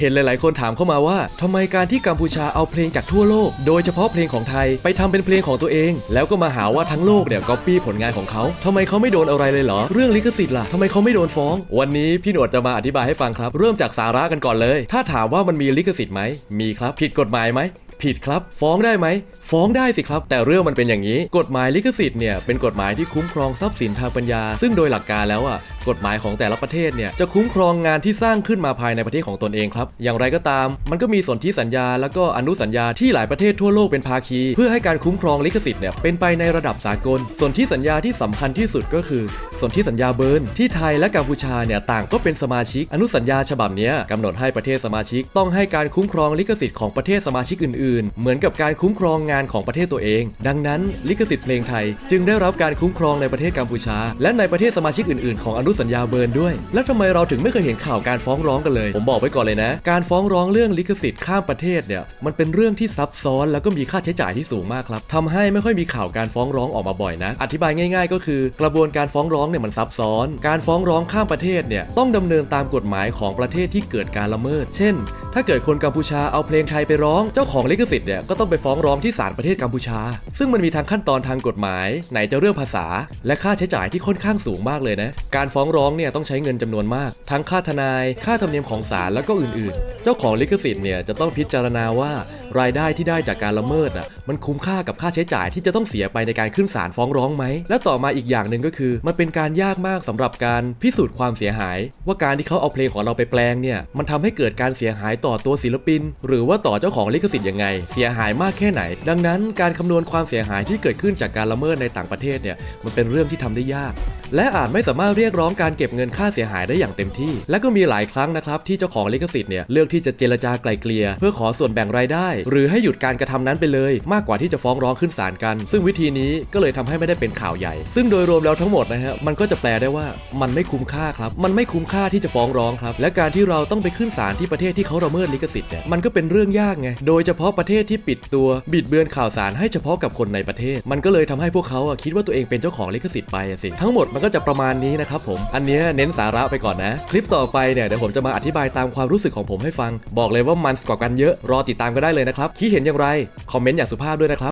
เห็นหลาย ๆ คนถามเข้ามาว่าทำไมการที่กัมพูชาเอาเพลงจากทั่วโลก โดยเฉพาะเพลงของไทยไปทำเป็นเพลงของตัวเอง แล้วก็มาหาว่าทั้งโลกเนี่ยก๊อปปี้ผลงานของเขาทำไมเขาไม่โดนอะไรเลยเหรอ เรื่องลิขสิทธิ์ล่ะทำไมเขาไม่โดนฟ้อง วันนี้พี่หนวดจะมาอธิบายให้ฟังครับ เริ่มจากสาระกันก่อนเลย ถ้าถามว่ามันมีลิขสิทธิ์ไหมมีครับผิดกฎหมายไหมผิดครับ ฟ้องได้ไหม ฟ้องได้สิครับ แต่เรื่องมันเป็นอย่างนี้ กฎหมายลิขสิทธิ์เนี่ยเป็นกฎหมายที่คุ้มครองทรัพย์สินทางปัญญา ซึ่งโดยหลักการแล้วอะกฎหมายของแต่ละประเทศเนี่ยจะคุ้มครองงานที่สร้างขึ้นมาภายในประเทศของตนเองครับอย่างไรก็ตาม มันก็มีสนธิสัญญาแล้วก็อนุสัญญาที่หลายประเทศทั่วโลกเป็นภาคี เพื่อให้การคุ้มครองลิขสิทธิ์เนี่ยเป็นไปในระดับสากล สนที่สัญญาที่สำคัญที่สุดก็คือ สนที่สัญญาเบิร์นที่ไทยและกัมพูชาเนี่ยต่างก็เป็นสมาชิก อนุสัญญาฉบับนี้ยกำหนดให้ประเทศสมาชิก ต้องให้การคุ้มครองลิขสิทธิ์ของประเทศสมาชิกอื่น ๆ เหมือนกับการคุ้มครองงานของประเทศตัวเอง ดังนั้นลิขสิทธิ์เพลงไทย จึงได้รับการคุ้มครองในประเทศกัมพูชา และในประเทศสมาชิกอื่น ๆ ของอนุสัญญาเบิร์นด้วย แล้วทำไมเราถึงไม่เคยเห็นข่าวการฟ้องร้องกันเลย ผมบอกไว้ก่อนเลยนะการฟ้องร้องเรื่องลิขสิทธิ์ข้ามประเทศเนี่ยมันเป็นเรื่องที่ซับซ้อนแล้วก็มีค่าใช้จ่ายที่สูงมากครับทำให้ไม่ค่อยมีข่าวการฟ้องร้องออกมาบ่อยนะ อธิบายง่าย ๆ ก็คือกระบวนการฟ้องร้องเนี่ยมันซับซ้อน การฟ้องร้องข้ามประเทศเนี่ยต้องดำเนินตามกฎหมายของประเทศที่เกิดการละเมิด เช่น ถ้าเกิดคนกัมพูชาเอาเพลงไทยไปร้องเจ้าของลิขสิทธิ์เนี่ยก็ต้องไปฟ้องร้องที่ศาลประเทศกัมพูชา ซึ่งมันมีทางขั้นตอนทางกฎหมาย ไหนจะเรื่องภาษา และค่าใช้จ่ายที่ค่อนข้างสูงมากเลยนะการฟ้องร้องเนี่ยต้องใช้เงินจำนวนมาก ทั้งค่าทนาย ค่าธรรมเนียมของศาลแล้วก็อื่นๆเจ้าของลิขสิทธิ์เนี่ยจะต้องพิจารณาว่ารายได้ที่ได้จากการละเมิดอะมันคุ้มค่ากับค่าใช้จ่ายที่จะต้องเสียไปในการขึ้นศาลฟ้องร้องไหม และต่อมาอีกอย่างหนึ่งก็คือ มันเป็นการยากมากสำหรับการพิสูจน์ความเสียหาย ว่าการที่เขาเอาเพลงของเราไปแปลงเนี่ยมันทำให้เกิดการเสียหายต่อตัวศิลปิน หรือว่าต่อเจ้าของลิขสิทธิ์ยังไง เสียหายมากแค่ไหน ดังนั้นการคำนวณความเสียหายที่เกิดขึ้นจากการละเมิดในต่างประเทศเนี่ยมันเป็นเรื่องที่ทำได้ยาก และอาจไม่สามารถเรียกร้องการเก็บเงินค่าเสียหายได้อย่างเต็มที่ และก็มีหลายครั้งนะครับที่เจ้าของลิขสิทธิเนี่ยเลือกที่จะเจรจาไกลเกลี่ยเพื่อขอส่วนแบ่งรายได้ หรือให้หยุดการกระทำนั้นไปเลย มากกว่าที่จะฟ้องร้องขึ้นศาลกัน ซึ่งวิธีนี้ก็เลยทำให้ไม่ได้เป็นข่าวใหญ่ ซึ่งโดยรวมแล้วทั้งหมดนะฮะมันก็จะแปลได้ว่ามันไม่คุ้มค่าครับ มันไม่คุ้มค่าที่จะฟ้องร้องครับ และการที่เราต้องไปขึ้นศาลที่ประเทศที่เขาละเมิดลิขสิทธิ์เนี่ยมันก็เป็นเรื่องยากไง โดยเฉพาะประเทศที่ปิดตัวบิดเบือนข่าวสารให้เฉพาะกับคนในประเทศ มันก็เลยทำให้พวกเขาคิดว่าตัวเองเป็นเจ้าของลิขสิทธิ์ไปสิ ทั้งหมดมันก็จะประมาณนี้นะครับผม อันนี้เน้นสาระไปก่อนนะ คลิปต่อไปเนี่ยเดี๋ยวผมจะมาอธิบายตามความรู้สึกของผมให้ฟัง บอกเลยว่ามันกว่ากันเยอะ รอติดตามก็ได้เลยนะครับ คิดเห็นอย่างไร คอมเมนต์อย่างสุภาพด้วยนะครับ